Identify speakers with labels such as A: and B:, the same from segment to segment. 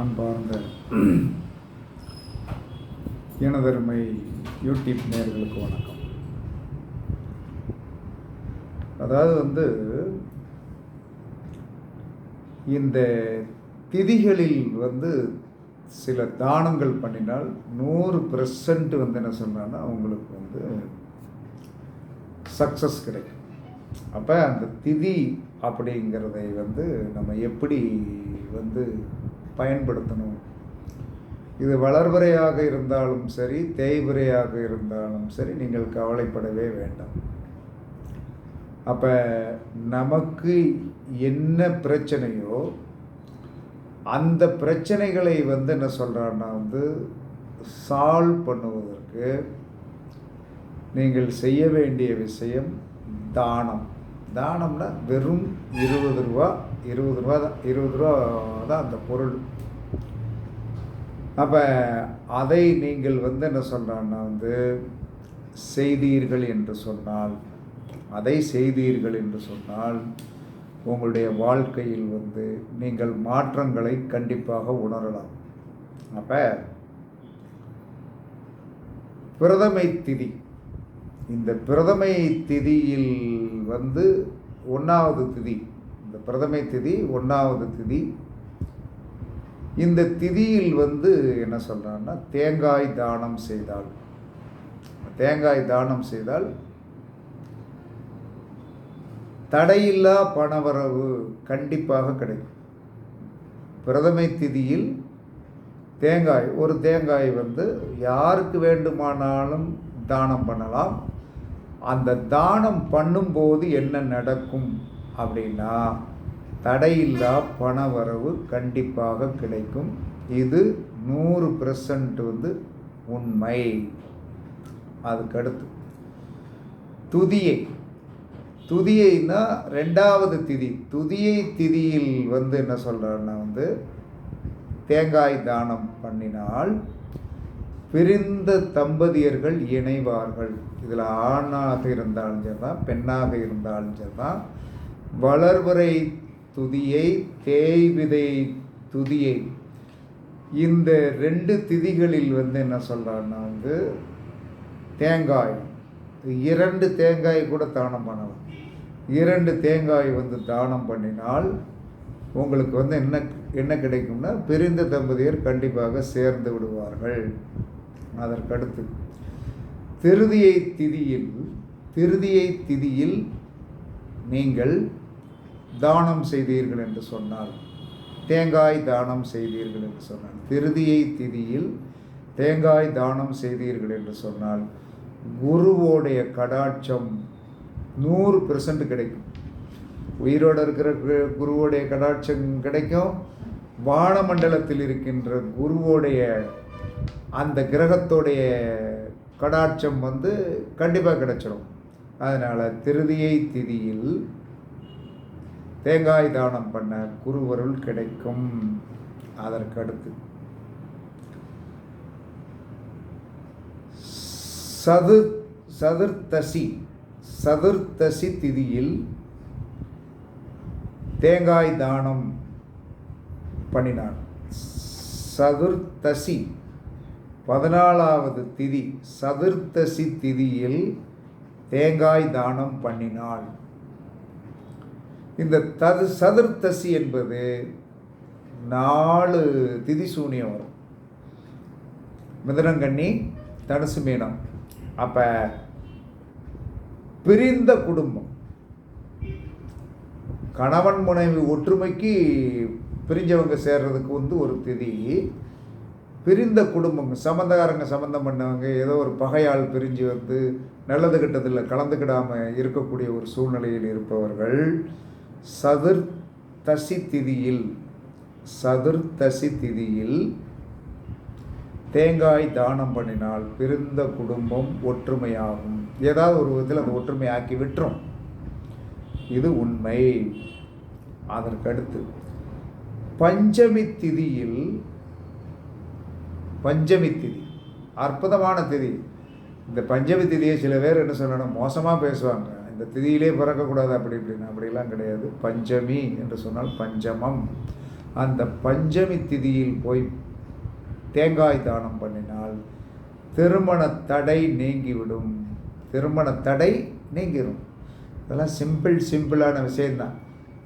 A: அன்பார்ந்த எனதருமை யூடியூப் நேர்களுக்கு வணக்கம். அதாவது வந்து இந்த திதிகளில் வந்து சில தானங்கள் பண்ணினால் நூறு பெர்சன்ட் வந்து என்ன சொன்னான்னா அவங்களுக்கு வந்து சக்ஸஸ் கிடைக்கும். அப்போ அந்த திதி அப்படிங்கிறதை வந்து நம்ம எப்படி வந்து பயன்படுத்தணும். இது வளர்வரையாக இருந்தாலும் சரி தேய்வரையாக இருந்தாலும் சரி நீங்கள் கவலைப்படவே வேண்டாம். அப்போ நமக்கு என்ன பிரச்சனையோ அந்த பிரச்சனைகளை வந்து என்ன சொல்கிறான்னா வந்து சால்வ் பண்ணுவதற்கு நீங்கள் செய்ய வேண்டிய விஷயம் தானம். தானம்னா வெறும் இருபது ரூபா இருபது ரூபா தான் இருபது ரூபா தான் அந்த பொருள். அப்போ அதை நீங்கள் வந்து என்ன சொல்கிறான்னா வந்து செய்தீர்கள் என்று சொன்னால் அதை செய்தீர்கள் என்று சொன்னால் உங்களுடைய வாழ்க்கையில் வந்து நீங்கள் மாற்றங்களை கண்டிப்பாக உணரலாம். அப்போ பிரதமை திதி. இந்த பிரதமை திதியில் வந்து ஒன்றாவது திதி பிரதமை திதி ஒன்றாவது திதி. இந்த திதியில் வந்து என்ன சொல்கிறான்னா தேங்காய் தானம் செய்தால். தேங்காய் தானம் செய்தால் தடையில்லா பணவரவு கண்டிப்பாக கிடைக்கும். பிரதமை திதியில் தேங்காய் ஒரு தேங்காய் வந்து யாருக்கு வேண்டுமானாலும் தானம் பண்ணலாம். அந்த தானம் பண்ணும்போது என்ன நடக்கும் அப்படின்னா தடையில்லா பணவரவு கண்டிப்பாக கிடைக்கும். இது நூறு பெர்சன்ட் வந்து உண்மை. அதுக்கடுத்து துதியை. துதியைன்னா ரெண்டாவது திதி. துதியை திதியில் வந்து என்ன சொல்கிறேன்னா வந்து தேங்காய் தானம் பண்ணினால் பிரிந்த தம்பதியர்கள் இணைவார்கள். இதில் ஆணாக இருந்தாலும் சரி தான் பெண்ணாக இருந்தாலும் சரி தான் வளர்வரை துதியை தேய்விதை துதியை. இந்த ரெண்டு திதிகளில் வந்து என்ன சொல்கிறான்னா வந்து தேங்காய். இரண்டு தேங்காய் கூட தானம் பண்ணலாம். இரண்டு தேங்காய் வந்து தானம் பண்ணினால் உங்களுக்கு வந்து என்ன என்ன கிடைக்கும்னா பிரிந்த தம்பதியர் கண்டிப்பாக சேர்ந்து விடுவார்கள். அதற்கடுத்து திருதியை திதியில் திருதியை திதியில் நீங்கள் தானம் செய்தீர்கள் என்று சொன்னால் தேங்காய் தானம் செய்தீர்கள் என்று சொன்னால் திருதியை திதியில் தேங்காய் தானம் செய்தீர்கள் என்று சொன்னால் குருவோடைய கடாட்சம் நூறு பெர்சன்ட் கிடைக்கும். உயிரோடு இருக்கிற கு- குருவோடைய கடாட்சம் கிடைக்கும். வானமண்டலத்தில் இருக்கின்ற குருவோடைய அந்த கிரகத்தோடைய கடாட்சம் வந்து கண்டிப்பாக கிடைச்சிடும் அதனால் திருதியை திதியில் தேங்காய் தானம் பண்ண குருவருள் கிடைக்கும். அதற்கடுத்து. சது சதுர்த்தசி சதுர்த்தசி திதியில் தேங்காய் தானம் பண்ணினான் சதுர்த்தசி பதினாலாவது திதி சதுர்த்தசி திதியில் தேங்காய் தானம் பண்ணினாள். இந்த தது சதுர்த்தசி என்பது நாலு திதி சூனியம் வரும். மிதனங்கண்ணி தனுசு மீனம். அப்போ பிரிந்த குடும்பம். கணவன் மனைவி ஒற்றுமைக்கு பிரிஞ்சவங்க சேர்றதுக்கு வந்து ஒரு திதி. பிரிந்த குடும்பம் சம்மந்தக்காரங்க சம்மந்தம் பண்ணவங்க ஏதோ ஒரு பகையால் பிரிஞ்சு வந்து நல்லது கெட்டதில் கலந்துக்கிடாமல் இருக்கக்கூடிய ஒரு சூழ்நிலையில் இருப்பவர்கள். சதுர்த்தசி திதியில் சதுர்த்தசி திதியில் தேங்காய் தானம் பண்ணினால் பிரிந்த குடும்பம் ஒற்றுமையாகும். ஏதாவது ஒரு விதத்தில் அந்த ஒற்றுமையாக்கி விட்டுரும். இது உண்மை. அதற்கடுத்து பஞ்சமி திதியில் பஞ்சமி திதி அற்புதமான திதி. இந்த பஞ்சமி திதியை சில பேர் என்ன சொல்லணும் மோசமாக பேசுவாங்க. இந்த திதியிலே பிறக்கக்கூடாது அப்படி இப்படின்னு. அப்படிலாம் கிடையாது. பஞ்சமி என்று சொன்னால் பஞ்சமம். அந்த பஞ்சமி திதியில் போய் தேங்காய் தானம் பண்ணினால் திருமண தடை நீங்கிவிடும். திருமண தடை நீங்கிடும் இதெல்லாம் சிம்பிள் சிம்பிளான விஷயந்தான்.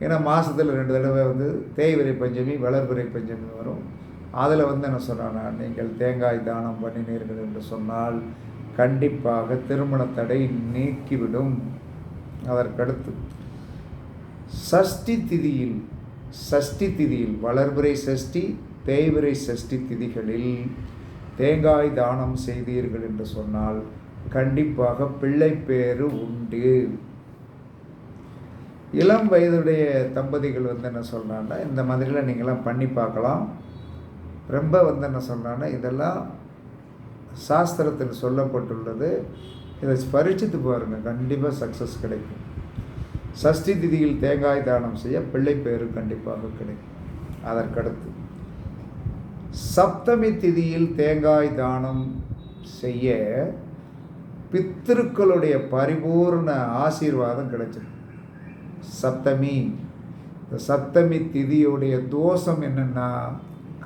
A: ஏன்னா மாதத்தில் ரெண்டு தடவை வந்து தேய்விரை பஞ்சமி வளர்பிறை பஞ்சமி வரும். அதில் வந்து என்ன சொன்னான்னா நீங்கள் தேங்காய் தானம் பண்ணினீர்கள் என்று சொன்னால் கண்டிப்பாக திருமண தடை நீக்கிவிடும். அதற்கடுத்து சஷ்டி திதியில் சஷ்டி திதியில் வளர்பிறை சஷ்டி தேய்பிறை சஷ்டி திதிகளில் தேங்காய் தானம் செய்தீர்கள் என்று சொன்னால் கண்டிப்பாக பிள்ளை பேறு உண்டு. இளம் வயதுடைய தம்பதிகள் வந்து என்ன சொல்கிறாங்கன்னா இந்த மாதிரிலாம் நீங்களாம் பண்ணி பார்க்கலாம். ரொம்ப வந்து என்ன சொல்கிறாங்கன்னா இதெல்லாம் சாஸ்திரத்தில் சொல்லப்பட்டுள்ளது. இதை பரிச்சித்து பாருங்கள் கண்டிப்பாக சக்ஸஸ் கிடைக்கும். சஷ்டி திதியில் தேங்காய் தானம் செய்ய பிள்ளை பேரு கண்டிப்பாக கிடைக்கும். அதற்கடுத்து சப்தமி திதியில் தேங்காய் தானம் செய்ய பித்திருக்களுடைய பரிபூர்ண ஆசீர்வாதம் கிடைச்சிடும். சப்தமி இந்த சப்தமி திதியுடைய தோஷம் என்னென்னா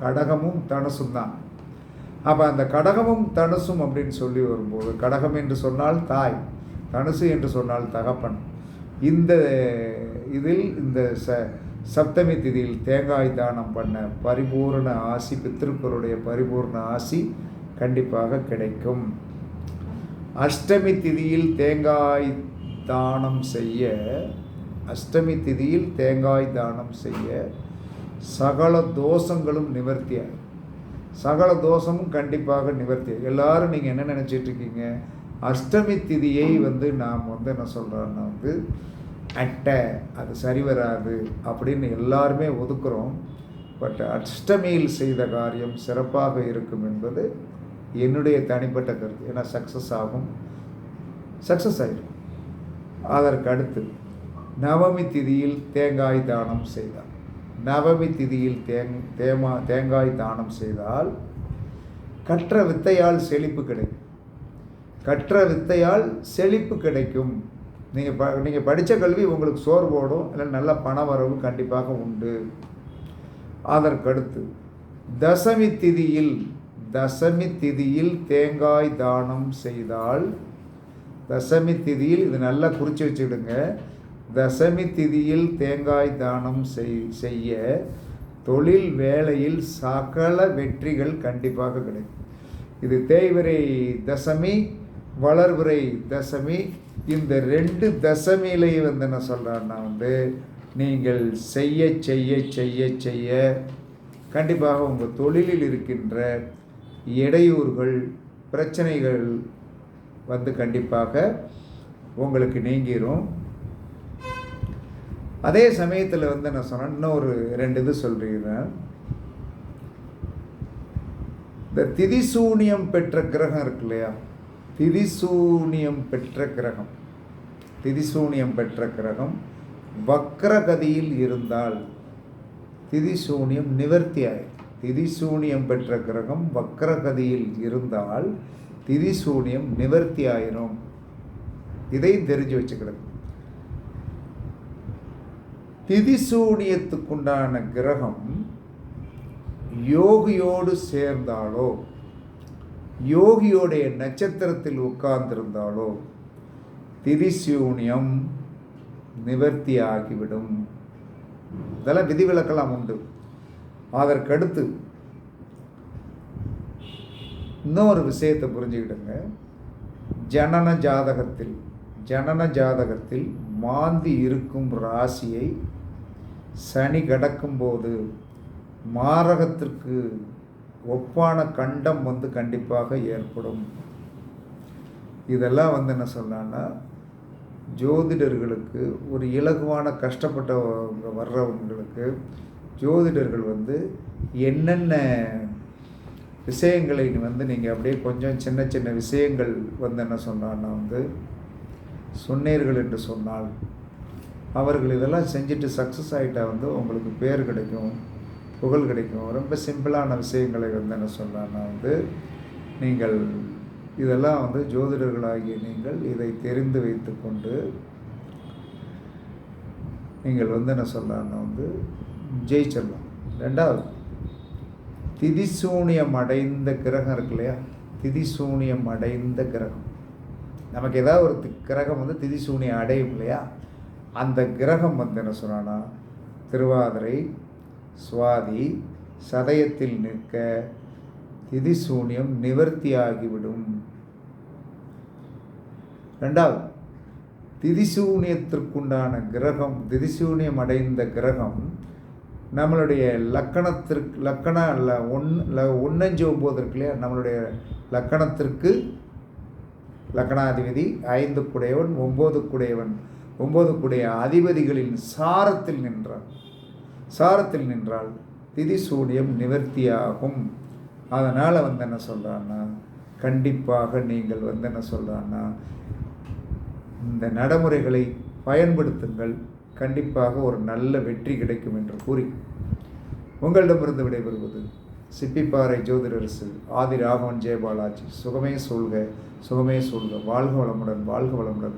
A: கடகமும் தனசும் தான். அப்போ அந்த கடகமும் தனுசும் அப்படின்னு சொல்லி வரும்போது கடகம் என்று சொன்னால் தாய் தனுசு என்று சொன்னால் தகப்பன். இந்த இதில் இந்த ச சப்தமி திதியில் தேங்காய் தானம் பண்ண பரிபூர்ண ஆசி பித்திருக்களுடைய பரிபூர்ண ஆசி கண்டிப்பாக கிடைக்கும். அஷ்டமி திதியில் தேங்காய் தானம் செய்ய அஷ்டமி திதியில் தேங்காய் தானம் செய்ய சகல தோஷங்களும் நிவர்த்தியாகும் சகல தோஷமும் கண்டிப்பாக நிவர்த்தி. எல்லாரும் நீங்கள் என்ன நினச்சிட்டு இருக்கீங்க? அஷ்டமி திதியை வந்து நாம் வந்து என்ன சொல்கிறோன்னா வந்து அட்டை அது சரி வராது அப்படின்னு எல்லாருமே ஒதுக்குறோம். பட் அஷ்டமியில் செய்த காரியம் சிறப்பாக இருக்கும் என்பது என்னுடைய தனிப்பட்ட கருத்து. ஏன்னா சக்ஸஸ் ஆகும். சக்ஸஸ் ஆகிடும் அதற்கு அடுத்து நவமி திதியில் தேங்காய் தானம் செய்தார். நவமி திதியில் தேங் தேமா தேங்காய் தானம் செய்தால் கற்ற வித்தையால் செழிப்பு கிடைக்கும். கற்ற வித்தையால் செழிப்பு கிடைக்கும். நீங்கள் ப நீங்கள் படித்த கல்வி உங்களுக்கு சோர்வோடும் போடும் இல்லை நல்ல பண வரவு கண்டிப்பாக உண்டு. அதற்கடுத்து தசமி திதியில் தசமி திதியில் தேங்காய் தானம் செய்தால் தசமி திதியில் இது நல்லா குறித்து வச்சுக்கிடுங்க. தசமி திதியில் தேங்காய் தானம் செய் செய்ய தொழில் வேலையில் சகல வெற்றிகள் கண்டிப்பாக கிடைக்கும். இது தேய்விரை தசமி வளர்விரை தசமி. இந்த ரெண்டு தசமியிலேயே வந்து என்ன சொல்கிறான்னா வந்து நீங்கள் செய்ய செய்ய செய்ய செய்ய கண்டிப்பாக உங்கள் தொழிலில் இருக்கின்ற இடையூறுகள் பிரச்சனைகள் வந்து கண்டிப்பாக உங்களுக்கு நீங்கிரும். அதே சமயத்தில் வந்து நான் சொன்னேன் ஒரு ரெண்டு இது சொல்கிறேன் இந்த திதிசூனியம் பெற்ற கிரகம் இருக்கு இல்லையா? திதிசூனியம் பெற்ற கிரகம். திதிசூனியம் பெற்ற கிரகம் வக்ரகதியில் இருந்தால் திதிசூனியம் நிவர்த்தி ஆயிடும் திதிசூனியம் பெற்ற கிரகம் வக்ரகதியில் இருந்தால் திதிசூனியம் நிவர்த்தி ஆயிரும். இதையும் தெரிஞ்சு வச்சுக்கிறது திதிசூனியத்துக்குண்டான கிரகம் யோகியோடு சேர்ந்தாலோ யோகியோடைய நட்சத்திரத்தில் உட்கார்ந்திருந்தாலோ திதிசூனியம் நிவர்த்தி ஆகிவிடும். இதெல்லாம் விதிவிலக்கெல்லாம் உண்டு. அதற்கடுத்து இன்னொரு விஷயத்தை புரிஞ்சுக்கிடுங்க. ஜனன ஜாதகத்தில் ஜனன ஜாதகத்தில் மாந்தி இருக்கும் ராசியை சனி கடக்கும்போது மாரகத்திற்கு ஒப்பான கண்டம் வந்து கண்டிப்பாக ஏற்படும். இதெல்லாம் வந்து என்ன சொல்லலான்னா ஜோதிடர்களுக்கு ஒரு இலகுவான கஷ்டப்பட்டவங்க வர்றவங்களுக்கு ஜோதிடர்கள் வந்து என்னென்ன விஷயங்களை வந்து நீங்கள் அப்படியே கொஞ்சம் சின்ன சின்ன விஷயங்கள் வந்து என்ன சொன்னான்னா வந்து சொன்னீர்கள் என்று சொன்னால் அவர்கள் இதெல்லாம் செஞ்சுட்டு சக்ஸஸ் ஆகிட்டா வந்து உங்களுக்கு பேர் கிடைக்கும் புகழ் கிடைக்கும். ரொம்ப சிம்பிளான விஷயங்களை வந்து என்ன சொன்னான்னா வந்து நீங்கள் இதெல்லாம் வந்து ஜோதிடர்களாகிய நீங்கள் இதை தெரிந்து வைத்து கொண்டு நீங்கள் வந்து என்ன சொல்லலாம்னா வந்து ஜெயிச்சிடலாம். ரெண்டாவது திதிசூனியம் அடைந்த கிரகம் இருக்கு இல்லையா? திதிசூனியம் அடைந்த கிரகம். நமக்கு ஏதாவது ஒரு கிரகம் வந்து திதிசூனியம் அடையும் இல்லையா? அந்த கிரகம் வந்து என்ன சொன்னான்னா திருவாதிரை சுவாதி சதயத்தில் நிற்க திதிசூனியம் நிவர்த்தியாகிவிடும் ரெண்டாவது திதிசூனியத்திற்குண்டான கிரகம் திதிசூனியம் அடைந்த கிரகம் நம்மளுடைய லக்கணத்திற்கு லக்கண ல ஒன் ஒன்னஞ்சு ஒம்பது இருக்கு இல்லையா? நம்மளுடைய லக்கணத்திற்கு லக்கணாதிபதி ஐந்து குடையவன் ஒம்பது குடையவன். ஒம்பது அதிபதிகளின் சாரத்தில் நின்றார். சாரத்தில் நின்றால் திதி திதிசூனியம் நிவர்த்தியாகும். அதனால் வந்து என்ன சொல்கிறான்னா கண்டிப்பாக நீங்கள் வந்து என்ன சொல்கிறான்னா இந்த நடைமுறைகளை பயன்படுத்துங்கள். கண்டிப்பாக ஒரு நல்ல வெற்றி கிடைக்கும் என்று கூறி. உங்களிடமிருந்து விடைபெறுவது சிப்பிப்பாறை ஜோதிடரசு ஆதி ராகவன் ஜெயபாலாஜி. சுகமே சொல்க சுகமே சொல்க வாழ்க வளமுடன் வாழ்க வளமுடன்.